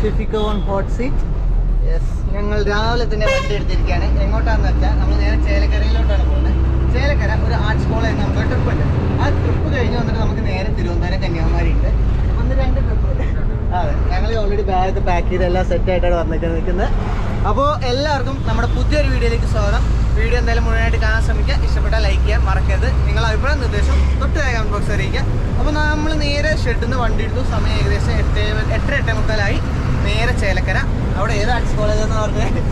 Shafeeqa on hot seat yes ഞങ്ങൾ രാവിലെ തന്നെ വണ്ടി എടുത്തിരിക്കുകയാണ്. എങ്ങോട്ടാണെന്ന് വെച്ചാൽ നമ്മൾ നേരെ ചേലക്കരയിലോട്ടാണ് പോകുന്നത്. ചേലക്കര ഒരു ആർട്സ് കോളേജ് നമുക്ക് ട്രിപ്പ് ഉണ്ട്. ആ ട്രിപ്പ് കഴിഞ്ഞ് വന്നിട്ട് നമുക്ക് നേരെ തിരുവനന്തപുരം കന്യാകുമാരി ഉണ്ട് ഒന്ന് രണ്ട് ട്രിപ്പ് അതെ ഞങ്ങൾ ഓൾറെഡി ബാഗ് പാക്ക് ചെയ്ത് എല്ലാം സെറ്റ് ആയിട്ടാണ് വന്നിട്ട് നിൽക്കുന്നത്. അപ്പോൾ എല്ലാവർക്കും നമ്മുടെ പുതിയൊരു വീഡിയോയിലേക്ക് സ്വാഗതം. വീഡിയോ എന്തായാലും മുഴുവനായിട്ട് കാണാൻ ശ്രമിക്കുക. ഇഷ്ടപ്പെട്ടാൽ ലൈക്ക് ചെയ്യാൻ മറക്കരുത്. നിങ്ങളുടെ അഭിപ്രായം നിർദ്ദേശം തൊട്ട് കമന്റ് ബോക്സ് അറിയിക്കുക. അപ്പോൾ നമ്മൾ നേരെ ഷെഡിൽ നിന്ന് വണ്ടി എടുത്തു. സമയം ഏകദേശം എട്ട് എട്ടര എട്ടേ മുക്കാലായി. നേരെ ചേലക്കര. അവിടെ ഏത് ആർട്സ് കോളേജ് എന്ന് പറഞ്ഞത്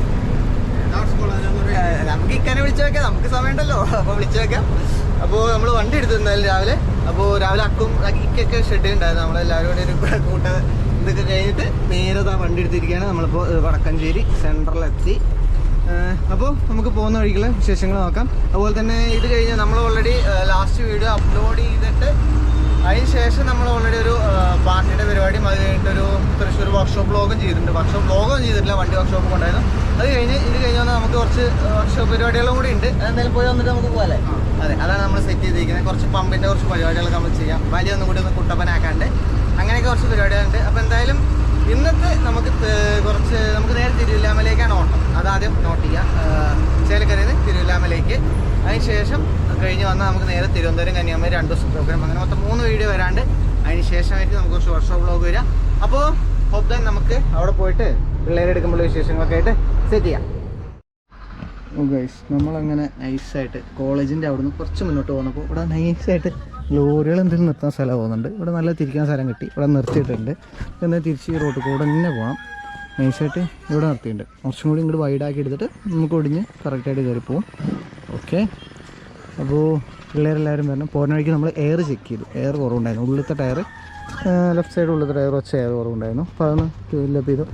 നമുക്ക് ഇക്കനെ വിളിച്ചു വെക്കാം. നമുക്ക് സമയമുണ്ടല്ലോ. അപ്പോൾ വിളിച്ചു വെക്കാം. അപ്പോൾ നമ്മൾ വണ്ടി എടുത്തു എന്തായാലും രാവിലെ. അപ്പോൾ രാവിലെ അക്കും ഇക്കൊക്കെ ഷെഡ് ഉണ്ടായിരുന്നു. നമ്മളെല്ലാവരും കൂടെ ഒരു കൂട്ട ഇതൊക്കെ കഴിഞ്ഞിട്ട് നേരെ ആ വണ്ടി എടുത്തിരിക്കുകയാണ്. നമ്മളിപ്പോൾ ഏഹ് വടക്കഞ്ചേരി സെൻട്രലെത്തി അപ്പോൾ നമുക്ക് പോകുന്ന വഴിക്കുള്ള വിശേഷങ്ങൾ നോക്കാം. അതുപോലെ തന്നെ ഇത് കഴിഞ്ഞ് നമ്മൾ ഓൾറെഡി ലാസ്റ്റ് വീഡിയോ അപ്ലോഡ് ചെയ്തിട്ട് അതിന് ശേഷം നമ്മൾ ഓൾറെഡി ഒരു പാർട്ടിയുടെ പരിപാടിയും അത് കഴിഞ്ഞിട്ട് ഒരു തൃശ്ശൂർ വർക്ക്ഷോപ്പ് വ്ളോഗും ചെയ്തിട്ടുണ്ട്. വർക്ക്ഷോപ്പ് വ്ളോഗും ചെയ്തിട്ടില്ല വണ്ടി വർക്ക്ഷോപ്പ് കൊണ്ടായിരുന്നു അത് കഴിഞ്ഞ് ഇത് കഴിഞ്ഞ് വന്നാൽ നമുക്ക് കുറച്ച് വർക്ക്ഷോപ്പ് പരിപാടികളും കൂടി ഉണ്ട്. അതെന്തായാലും പോയി വന്നിട്ട് നമുക്ക് പോകാല്ലേ അതെ അതാണ് നമ്മൾ സെറ്റ് ചെയ്തിരിക്കുന്നത്. കുറച്ച് പമ്പിന്റെ കുറച്ച് പരിപാടികളൊക്കെ നമ്മൾ ചെയ്യാം. വലിയ ഒന്നും കൂടി ഒന്ന് കുട്ടപ്പനാക്കാണ്ട്. അങ്ങനെയൊക്കെ കുറച്ച് പരിപാടികളുണ്ട്. അപ്പോൾ എന്തായാലും ഇന്നത്തെ നമുക്ക് കുറച്ച് നമുക്ക് നേരെ തിരുവില്ലാമലേക്കാണ് ഓട്ടം. അതാദ്യം നോട്ട് ചെയ്യാം. ചേലക്കരയിൽ നിന്ന് തിരുവില്ലാമലേക്ക് അതിന് ശേഷം കഴിഞ്ഞ് വന്നാൽ നമുക്ക് നേരെ തിരുവനന്തപുരം കന്യാകുമാരി രണ്ട് ദിവസം പ്രോഗ്രാം അങ്ങനെ മൊത്തം മൂന്ന് വീഡിയോ വരാണ്ട്. അതിന് ശേഷമായിട്ട് നമുക്ക് കുറച്ച് വർഷം ബ്ലോഗ് വരാം അപ്പോൾ ഹോപ്പ് ദാൻ നമുക്ക് അവിടെ പോയിട്ട് പിള്ളേരെ എടുക്കുമ്പോൾ വിശേഷങ്ങളൊക്കെ ആയിട്ട് സെറ്റ് ചെയ്യാം. ഗൈസ് നമ്മളങ്ങനെ നൈസായിട്ട് കോളേജിന്റെ അവിടുന്ന് കുറച്ച് മുന്നോട്ട് പോകുന്നപ്പോൾ ഇവിടെ നൈസായിട്ട് ലോറികൾ എന്തെങ്കിലും നിർത്താൻ സ്ഥലം പോകുന്നുണ്ട്. ഇവിടെ നല്ല തിരിക്കാൻ സ്ഥലം കിട്ടി. ഇവിടെ നിർത്തിയിട്ടുണ്ട്. എന്നാൽ തിരിച്ച് ഈ റോഡ് കൂടെ തന്നെ പോകണം നൈസായിട്ട് ഇവിടെ നിർത്തിയിട്ടുണ്ട്. കുറച്ചും കൂടി ഇങ്ങോട്ട് വൈഡാക്കി എടുത്തിട്ട് നമുക്ക് ഒടിഞ്ഞ് കറക്റ്റായിട്ട് കയറി പോകും ഓക്കെ അപ്പോൾ പിള്ളേരെല്ലാവരും വരണം. പോരുന്ന വഴിക്ക് നമ്മൾ എയർ ചെക്ക് ചെയ്തു. എയർ കുറവുണ്ടായിരുന്നു. ഉള്ളിലത്തെ ടയർ ലെഫ്റ്റ് സൈഡ് ഉള്ളിലത്തെ ടയർ ഒച്ച എയർ കുറവുണ്ടായിരുന്നു. അപ്പോൾ അതൊന്ന് ഫില്ലപ്പ് ചെയ്തു.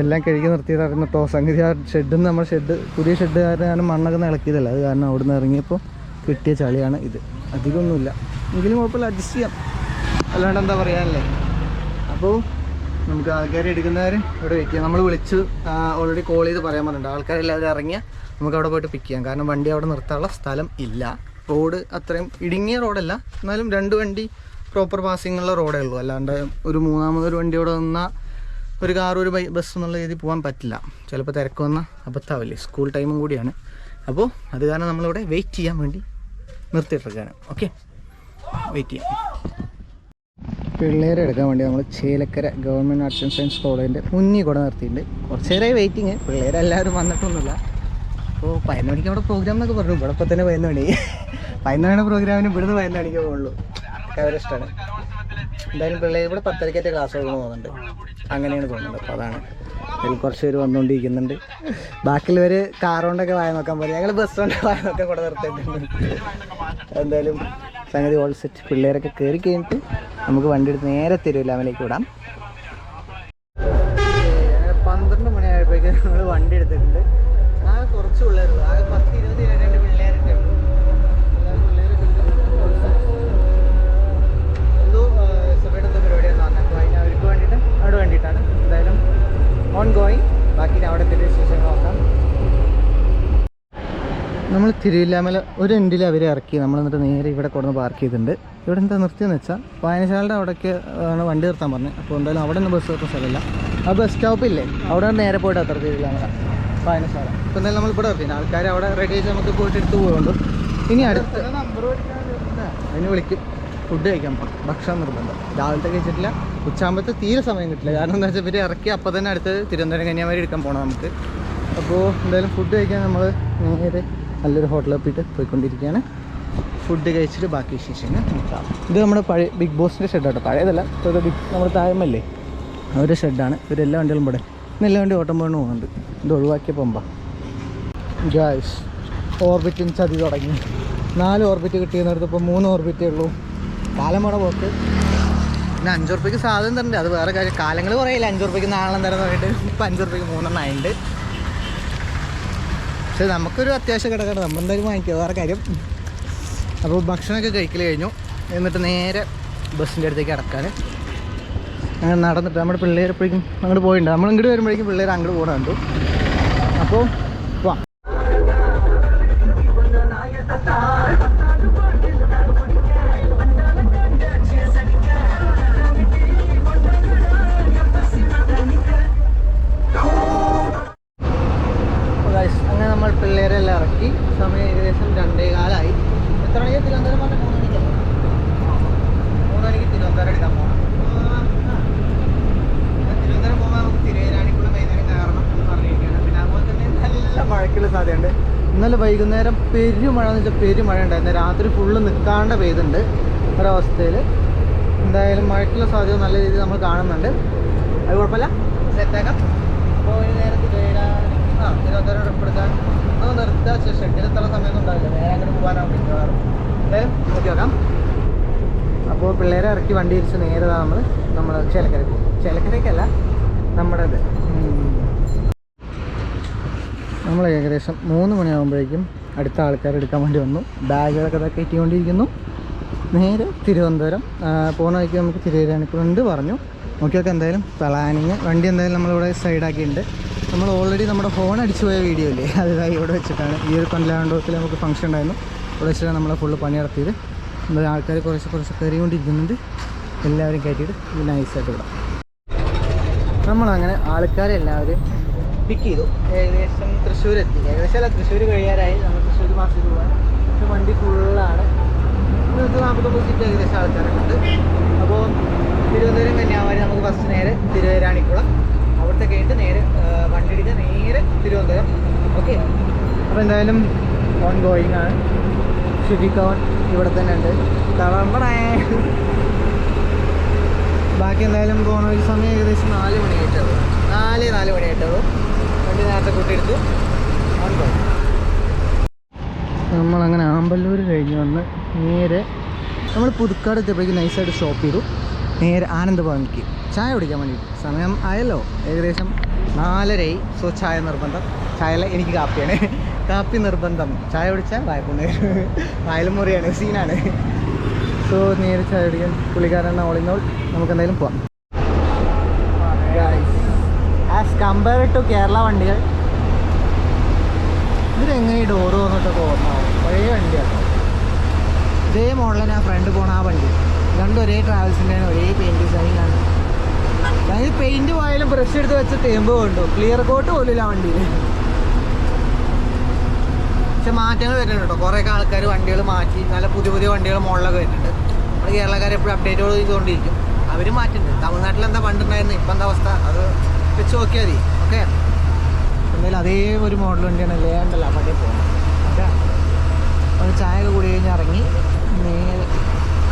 എല്ലാം കഴുകി നിർത്തിയതായിരുന്നു കേട്ടോ സംഗതി ആ ഷെഡിൽ നമ്മൾ ഷെഡ് പുതിയ ഷെഡ് കാരണം മണ്ണൊക്കെ ഇളക്കിയതല്ല? അത് കാരണം അവിടെ നിന്ന് ഇറങ്ങിയപ്പോൾ കിട്ടിയ ചളിയാണ് ഇത്. അധികമൊന്നുമില്ല. എങ്കിലും കുഴപ്പമില്ല അഡ്ജസ്റ്റ് ചെയ്യാം. അല്ലാണ്ട് എന്താ പറയാനല്ലേ? അപ്പോൾ നമുക്ക് ആൾക്കാർ എടുക്കുന്നവർ ഇവിടെ വെയിറ്റ് ചെയ്യാം നമ്മൾ വിളിച്ച് ഓൾറെഡി കോൾ ചെയ്ത് പറയാൻ പറഞ്ഞിട്ടുണ്ട്. ആൾക്കാരെല്ലാവരും ഇറങ്ങിയാൽ നമുക്ക് അവിടെ പോയിട്ട് പിക്ക് ചെയ്യാം. കാരണം വണ്ടി അവിടെ നിർത്താനുള്ള സ്ഥലം ഇല്ല. റോഡ് അത്രയും ഇടുങ്ങിയ റോഡല്ല എന്നാലും രണ്ട് വണ്ടി പ്രോപ്പർ പാസിംഗ് ഉള്ള റോഡേ ഉള്ളൂ. അല്ലാണ്ട് ഒരു മൂന്നാമതൊരു വണ്ടി അവിടെ നിന്നാൽ ഒരു കാർ ഒരു ബസ് എന്നുള്ള രീതിയിൽ പോകാൻ പറ്റില്ല. ചിലപ്പോൾ തിരക്ക് വന്നാൽ അബദ്ധാവില്ലേ സ്കൂൾ ടൈമും കൂടിയാണ്. അപ്പോൾ അത് കാരണം നമ്മളിവിടെ വെയിറ്റ് ചെയ്യാൻ വേണ്ടി നിർത്തിയിട്ടിരിക്കുകയാണ്. ഓക്കെ വെയിറ്റ് ചെയ്യാം. പിള്ളേരെ എടുക്കാൻ വേണ്ടി നമ്മൾ Chelakkara government arts and science കോളേജിന്റെ മുന്നിൽ കൂടെ നിർത്തിയിട്ടുണ്ട്. കുറച്ച് നേരമായി വെയിറ്റിങ് പിള്ളേരെല്ലാവരും വന്നിട്ടൊന്നുമില്ല. അപ്പോൾ പതിനൊന്ന് മണിക്ക് അവിടെ പ്രോഗ്രാം എന്നൊക്കെ പറഞ്ഞു. ഇവിടെ ഇപ്പോൾ തന്നെ പതിനൊന്ന് മണി. പതിനൊന്ന് മണി പ്രോഗ്രാമിന് ഇവിടുന്ന് പതിനൊന്ന് മണിക്ക് പോകുള്ളൂ ഒക്കെ അവരെ ഇഷ്ടമാണ്. എന്തായാലും പിള്ളേർ ഇവിടെ പത്തരക്കേറ്റ ക്ലാസ് പോകുന്നുണ്ട്. അങ്ങനെയാണ് തോന്നുന്നത്. അപ്പോൾ അതാണ്. അതിൽ കുറച്ച് പേര് വന്നുകൊണ്ടിരിക്കുന്നുണ്ട്. ബാക്കിയുള്ളവർ കാറുകൊണ്ടൊക്കെ വായ നോക്കാൻ പറയും ഞങ്ങൾ ബസ് കൊണ്ട് വായ നോക്കാൻ കൂടെ നിർത്തിയിട്ടുണ്ട്. എന്തായാലും സംഗതി ഓൾ സെറ്റ് പിള്ളേരൊക്കെ കയറി കഴിഞ്ഞിട്ട് നമുക്ക് വണ്ടി എടുത്ത് നേരെ തിരുവല്ലാമലേക്ക് വിടാം. പന്ത്രണ്ട് മണിയായപ്പോഴേക്കും നമ്മൾ വണ്ടി എടുത്തിട്ടുണ്ട്. ആകെ കുറച്ച് പിള്ളേരുള്ളൂ. ആകെ പത്ത് ഇരുപത് ഇരുപത്തിരണ്ട് പിള്ളേരൊക്കെ ഉള്ളൂ. എന്തോ സഭയുടെ എന്തോ പറഞ്ഞപ്പോൾ അതിന് അവർക്ക് വേണ്ടിയിട്ട് അവിടെ വേണ്ടിയിട്ടാണ്. എന്തായാലും ഓൺ ഗോയിങ് ബാക്കി അവിടെ എത്തിയ വിശേഷങ്ങൾ നോക്കാം നമ്മൾ തിരുവില്ലാമല ഒരു എൻഡിൽ അവരെ ഇറക്കി നമ്മൾ എന്നിട്ട് നേരെ ഇവിടെ കൊടുന്ന് പാർക്ക് ചെയ്തിട്ടുണ്ട്. ഇവിടെ എന്താ നിർത്തിയെന്ന് വെച്ചാൽ വായനശാലയുടെ അവിടേക്ക് ആണ് വണ്ടി നിർത്താൻ പറഞ്ഞത് അപ്പോൾ എന്തായാലും അവിടെ നിന്ന് ബസ് നിർത്തുന്ന സ്ഥലമില്ല. ആ ബസ് സ്റ്റോപ്പ് സ്റ്റോപ്പില്ലേ അവിടെ നേരെ പോയിട്ട് അത്ര തിരുവില്ലാമല വായനശാല. അപ്പോൾ എന്തായാലും നമ്മൾ ഇവിടെ നിർത്തി. ആൾക്കാർ അവിടെ റെഡി ആയിട്ട് നമുക്ക് പോയിട്ട് എടുത്ത് പോകുന്നുണ്ട് ഇനി അടുത്ത് അതിന് വിളിക്കും. ഫുഡ് കഴിക്കാൻ പോകണം ഭക്ഷണം നിർബന്ധം. രാവിലത്തെ കഴിച്ചിട്ടില്ല. ഉച്ചാമ്പത്തെ തീരെ സമയം കിട്ടില്ല. കാരണം എന്താ വെച്ചാൽ ഇവർ ഇറക്കി അപ്പോൾ തന്നെ അടുത്ത് തിരുവനന്തപുരം കന്യാകുമാരി എടുക്കാൻ പോകണം നമുക്ക്. അപ്പോൾ എന്തായാലും ഫുഡ് കഴിക്കാൻ നമ്മൾ നേരെ നല്ലൊരു ഹോട്ടലിൽ പോയിട്ട് പോയിക്കൊണ്ടിരിക്കുകയാണ്. ഫുഡ് കഴിച്ചിട്ട് ബാക്കി വിശേഷങ്ങൾ നോക്കാം. ഇത് നമ്മുടെ പഴയ ബിഗ് ബോസിന്റെ ഷെഡ് കേട്ടോ പഴയതല്ല ഇപ്പോഴത്തെ ബിഗ് നമ്മുടെ താഴമല്ലേ അവരുടെ ഷെഡാണ് ഇവരെല്ലാ വണ്ടികളും ഇവിടെ. ഇന്ന് എല്ലാ വണ്ടി ഓട്ടം പോകണം പോകുന്നുണ്ട് ഇത് ഒഴിവാക്കിയ പമ്പ. ഗായ്സ് ഓർബിറ്റിന് ചതി തുടങ്ങി. നാല് ഓർബിറ്റ് കിട്ടിയെന്നടുത്ത് ഇപ്പോൾ മൂന്ന് ഓർബിറ്റേ ഉള്ളൂ. കാലം പോണ പോക്ക്. പിന്നെ അഞ്ച് റുപ്യക്ക് സാധനം തരുന്നുണ്ട് അത് വേറെ കാര്യം. കാലങ്ങൾ കുറയില്ല? അഞ്ച് റുപ്യക്ക് നാളെ തരം പറഞ്ഞിട്ട് ഇപ്പം അഞ്ച് റുപ്യക്ക് മൂന്നെണ്ണം ആയിട്ടുണ്ട് പക്ഷെ നമുക്കൊരു അത്യാവശ്യം കിടക്കണം. നമ്മളെന്തായാലും വാങ്ങിക്കുക വേറെ കാര്യം. അപ്പോൾ ഭക്ഷണമൊക്കെ കഴിക്കൽ കഴിഞ്ഞു. എന്നിട്ട് നേരെ ബസ്സിന്റെ അടുത്തേക്ക് അടക്കാൻ. അങ്ങനെ നടന്നിട്ട് നമ്മുടെ പിള്ളേർ എപ്പോഴേക്കും അങ്ങോട്ട് പോയിട്ടുണ്ട്. നമ്മൾ ഇങ്ങോട്ട് വരുമ്പോഴേക്കും പിള്ളേർ അങ്ങോട്ട് പിള്ളേരെല്ലാം ഇറക്കി. സമയം ഏകദേശം രണ്ടേ കാലായി എത്ര മണിക്ക് തിരുവനന്തപുരം പറഞ്ഞ മൂന്ന് മണിക്ക്? മൂന്ന് മണിക്ക് തിരുവനന്തപുരം എടുക്കാൻ പോകണം തിരുവനന്തപുരം പോകുമ്പോൾ നമുക്ക് തിരുവരാണിക്കുള്ള വൈകുന്നേരം കയറണം എന്ന് പറഞ്ഞിരിക്കുകയാണ്. പിന്നെ അതുപോലെ തന്നെ നല്ല മഴയ്ക്കുള്ള സാധ്യതയുണ്ട്. ഇന്നലെ വൈകുന്നേരം പെരുമഴ എന്ന് വെച്ചാൽ പെരുമഴ ഉണ്ടായിരുന്നു. രാത്രി ഫുള്ള് നിൽക്കാണ്ട് പെയ്തുണ്ട് ഒരവസ്ഥയിൽ എന്തായാലും മഴയ്ക്കുള്ള സാധ്യത നല്ല രീതിയിൽ നമ്മൾ കാണുന്നുണ്ട്. അത് കുഴപ്പമില്ല. സെറ്റാക്കാം അപ്പോൾ ഒരു നേരത്തിൽ ആ തിരുവനന്തപുരം ട്രിപ്പ് ഒന്ന് നിർത്താ ഷെഡിൽ സമയമൊന്നും ഉണ്ടാവില്ല. നേരെ അങ്ങോട്ട് പോകാനാണ് മിക്കവാറും. എന്തായാലും നോക്കി നോക്കാം അപ്പോൾ പിള്ളേരെ ഇറക്കി വണ്ടി തിരിച്ച് നേരെ നമ്മൾ നമ്മൾ ചിലക്കര പോകും. ചിലക്കരക്കല്ല നമ്മുടെ ഇത്. നമ്മൾ ഏകദേശം മൂന്ന് മണിയാകുമ്പോഴേക്കും അടുത്ത ആൾക്കാർ എടുക്കാൻ വേണ്ടി വന്നു. ബാഗുകളൊക്കെ കയറ്റിക്കൊണ്ടിരിക്കുന്നു. നേരെ തിരുവനന്തപുരം. പോകുന്ന വഴിക്ക് നമുക്ക് തിരുവനന്തപുരമുണ്ട് പറഞ്ഞു. നോക്കിയൊക്കെ എന്തായാലും പ്ലാനിങ് വണ്ടി എന്തായാലും നമ്മളിവിടെ സൈഡാക്കിയിട്ടുണ്ട് നമ്മൾ ഓൾറെഡി നമ്മുടെ ഫോൺ അടിച്ചു പോയ വീഡിയോ ഇല്ലേ? അതായത് ഇവിടെ വെച്ചിട്ടാണ്. ഈ ഒരു കൊല്ലാണ്ടോത്തിൽ നമുക്ക് ഫംഗ്ഷൻ ഉണ്ടായിരുന്നു. ഇവിടെ വെച്ചിട്ടാണ് നമ്മളെ ഫുള്ള് പണി നടത്തിയത്. നമ്മൾ ആൾക്കാർ കുറച്ച് കുറച്ച് കയറിക്കൊണ്ടിരിക്കുന്നുണ്ട്. എല്ലാവരും കയറ്റിയിട്ട് നൈസായിട്ട് വിടാം നമ്മളങ്ങനെ ആൾക്കാരെ എല്ലാവരും പിക്ക് ചെയ്തു. ഏകദേശം തൃശ്ശൂർ എത്തി ഏകദേശം അല്ല തൃശ്ശൂർ കഴിയാറായി. നമ്മൾ തൃശ്ശൂർ മാസത്തിൽ പോകാൻ പക്ഷെ വണ്ടി ഫുള്ളാണ് ഇന്നത്തെ നാൽപ്പത്തൊമ്പത് സീറ്റ് ഏകദേശം ആൾക്കാരൊക്കെ ഉണ്ട്. അപ്പോൾ തിരുവനന്തപുരം കന്യാകുമാരി നമുക്ക് ഫസ്റ്റ് നേരെ തിരുവരാണിക്കുളം. അവിടുത്തെ ആയിട്ട് നേരെ വണ്ടി എടുക്കുക നേരെ തിരുവനന്തപുരം. ഓക്കെ അപ്പോൾ എന്തായാലും ഓൺ ഗോയിങ് ആണ്. ഷിഫിക്കോൺ ഇവിടെ തന്നെ ഉണ്ട്. തളമ്പണേ ബാക്കി എന്തായാലും പോകണ ഒരു സമയം ഏകദേശം നാല് മണിയായിട്ടുള്ളൂ നാല് നാല് മണിയായിട്ടുള്ളൂ വണ്ടി നേരത്തെ കൂട്ടിയെടുത്തു. ഓൺ ഗോയിങ് നമ്മളങ്ങനെ ആമ്പല്ലൂർ കഴിഞ്ഞ് വന്ന് നേരെ നമ്മൾ പുതുക്കാട് എത്തിയപ്പോഴേക്കും നൈസായിട്ട് ഷോപ്പ് ചെയ്തു. നേരെ ആനന്ദ് ഭവനിക്ക് ചായ കുടിക്കാൻ വേണ്ടിയിട്ട്. സമയം ആയല്ലോ. ഏകദേശം നാലരയായി. സോ ചായ നിർബന്ധം. ചായ എനിക്ക് കാപ്പിയാണ്. കാപ്പി നിർബന്ധം. ചായ കുടിച്ചാൽ വായ്പുണ്ട്. വായലും മുറിയാണ്. സീനാണ്. സോ നേരെ ചായ കുടിക്കാൻ. പുള്ളിക്കാരൻ ഓളിനോൾ നമുക്ക് എന്തായാലും പോവാം. ആസ് കമ്പയർ ടു കേരള വണ്ടികൾ ഇതിലെങ്ങനെ ഈ ഡോറ് വന്നിട്ട് ഓർമ്മയാവും പഴയ വണ്ടിയാണ്. ഇതേ മോഡലാണ് ഫ്രണ്ട് പോണ ആ വണ്ടി. രണ്ടും ഒരേ ട്രാവൽസിന്റെയാണ് ഒരേ പെയിന്റ് ഡിസൈനാണ് അതായത് പെയിന്റ് പോയാലും ബ്രഷ് എടുത്ത് വെച്ച തേമ്പ് കൊണ്ടു. ക്ലിയർ കോട്ട് പോലും ഇല്ല ആ വണ്ടിയിൽ പക്ഷെ മാറ്റങ്ങൾ വരുന്നുണ്ട് കേട്ടോ. കുറേയൊക്കെ ആൾക്കാർ വണ്ടികൾ മാറ്റി. നല്ല പുതിയ പുതിയ വണ്ടികൾ മുകളിലൊക്കെ വരുന്നുണ്ട്. നമ്മുടെ കേരളക്കാർ എപ്പോഴും അപ്ഡേറ്റ് ചെയ്തുകൊണ്ടിരിക്കും. അവർ മാറ്റുന്നുണ്ട് തമിഴ്നാട്ടിൽ എന്താ പണ്ടുണ്ടായിരുന്നു? ഇപ്പം എന്താ അവസ്ഥ? അത് വെച്ച് നോക്കിയാൽ മതി. ഓക്കെ? എന്തായാലും അതേ ഒരു മോഡൽ വണ്ടിയാണ് ലേണ്ടല്ല പണ്ടേ പോകുന്നത് ഓക്കെ ഒരു ചായ കൂടി കഴിഞ്ഞ് ഇറങ്ങി നേരെ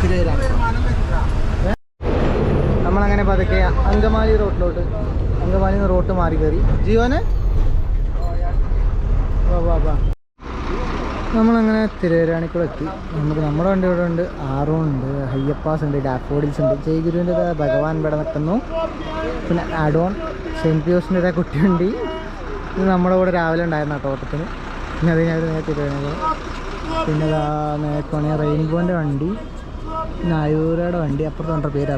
തിരുവരാണ് നമ്മളങ്ങനെ പതുക്കെ അങ്കമാലി റോട്ടിലോട്ട് അങ്കമാലി റോട്ട് മാറി കയറി. ജീവന്? നമ്മളങ്ങനെ തിരുവരാണിക്കൂടെ എത്തി. നമുക്ക് നമ്മുടെ വണ്ടി ഇവിടെ ഉണ്ട്. ആറോൺ ഉണ്ട് ഹയ്യപ്പാസ് ഉണ്ട് ഡാഫോഡിൽസ് ഉണ്ട്. ജയഗുരുവിന്റെ ഭഗവാൻ ഇവിടെ നിൽക്കുന്നു. പിന്നെ അഡോൺ സെന്റ് പിയോസിന്റെ കുട്ടിയുണ്ട് ഇത് നമ്മുടെ കൂടെ രാവിലെ ഉണ്ടായിരുന്നു കേട്ടോ ഓട്ടത്തിന് പിന്നെ അത് ഞാൻ നേരെ തിരുവനന്തപുരം. പിന്നെ ഇതാ നേക്കുവാണെങ്കിൽ റെയിൻബോന്റെ വണ്ടി. പിന്നെ ആയൂരയുടെ വണ്ടി. അപ്പുറത്ത് കണ്ട പേര്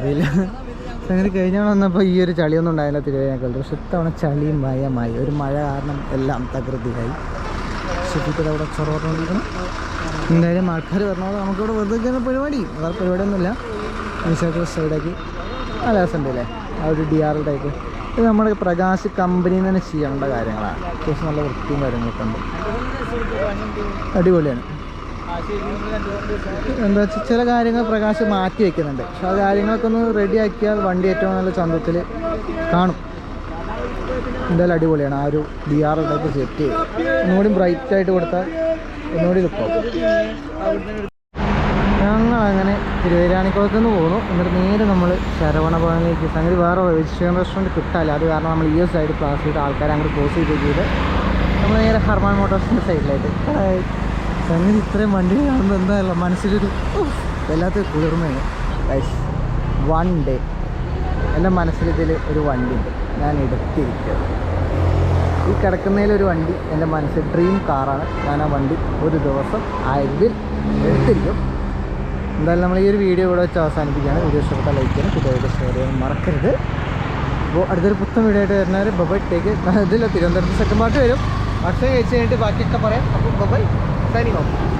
അങ്ങനെ കഴിഞ്ഞാൽ വന്നപ്പോൾ ഈ ഒരു ചളിയൊന്നും ഉണ്ടായില്ല തിരുവേനക്കാലത്ത് പക്ഷെ ഇത്തവണ ചളിയും മയമായി. ഒരു മഴ കാരണം എല്ലാം തകൃതിയായി. ശുദ്ധിക്കത് അവിടെ ചൊറോട്ടുകൊണ്ടിരിക്കണം എന്തായാലും ആൾക്കാർ പറഞ്ഞോളൂ നമുക്കിവിടെ വെറുതെ ഇരിക്കുന്ന പരിപാടി. വേറെ പരിപാടിയൊന്നുമില്ല. നൈസായിട്ട് സൈഡാക്കി. നല്ല രസമുണ്ട് ആ ഒരു ഡി ആർ ടൈപ്പ് ഇത് നമ്മുടെ പ്രകാശ് കമ്പനിയിൽ നിന്ന് തന്നെ ചെയ്യേണ്ട കാര്യങ്ങളാണ്. അത്യാവശ്യം നല്ല വൃത്തിയും കാര്യങ്ങളൊക്കെ ഉണ്ട്. അടിപൊളിയാണ്. എന്താ വെച്ചാൽ ചില കാര്യങ്ങൾ പ്രകാശം മാറ്റി വെക്കുന്നുണ്ട്. പക്ഷെ ആ കാര്യങ്ങളൊക്കെ ഒന്ന് റെഡി ആക്കിയാൽ വണ്ടി ഏറ്റവും നല്ല ചന്തത്തിൽ കാണും. എന്തായാലും അടിപൊളിയാണ്. ആ ഒരു ഡി ആർ ടൈപ്പ് സെറ്റ് ചെയ്ത് ഒന്നുകൂടി ബ്രൈറ്റ് ആയിട്ട് കൊടുത്താൽ ഒന്നുകൂടി ലുക്കാവും ഞങ്ങൾ അങ്ങനെ തിരുവരാണിക്കുളത്ത് നിന്ന് പോകുന്നു എന്നിട്ട് നേരെ നമ്മൾ ശരവണ ഭവനിലേക്ക്. സംഗതി വേറെ വെജിറ്റേറിയൻ റെസ്റ്റോറന്റ് കിട്ടാല്ല അത് കാരണം നമ്മൾ ഈ ഒരു സൈഡ് ക്ലാസ് ചെയ്ത് ആൾക്കാരെ അങ്ങോട്ട് ക്ലോസ് ചെയ്ത് ചെയ്ത് നമ്മൾ നേരെ ഹർമാൻ മോട്ടോഴ്സിന്റെ സൈഡിലായിട്ട് സംഗതി ഇത്രയും വണ്ടി കാണുമ്പോൾ എന്തായാലും മനസ്സിലൊരു വല്ലാത്ത കുളിർമയാണ്. ഗൈസ് വൺ ഡേ എന്റെ മനസ്സിലിതിൽ ഒരു വണ്ടി ഉണ്ട്. ഞാൻ എടുത്തിരിക്കുന്നത്. ഈ കിടക്കുന്നതിലൊരു വണ്ടി എന്റെ മനസ്സിൽ ഡ്രീം കാറാണ് ഞാൻ ആ വണ്ടി ഒരു ദിവസം ആയിരിക്കും എടുത്തിരിക്കും. എന്തായാലും നമ്മൾ ഈ ഒരു വീഡിയോ ഇവിടെ വെച്ച് അവസാനിപ്പിക്കുകയാണ്. വീഡിയോ ഇഷ്ടപ്പെട്ട ലൈക്ക് ചെയ്യണം കുട്ടികൾക്ക് ഷെയർ ചെയ്യാൻ മറക്കരുത്. അപ്പോൾ അടുത്തൊരു പുത്തൻ വീഡിയോ ആയിട്ട് വരുന്നവർ ബബൈ ടേക്ക് ഇതില്ല തിരുവനന്തപുരത്ത് സെക്കൻഡ് പാർട്ട് വരും. ഭക്ഷണം കഴിച്ച് കഴിഞ്ഞിട്ട് ബാക്കിയൊക്കെ പറയാം. അപ്പോൾ ബബൈ 哪里呢。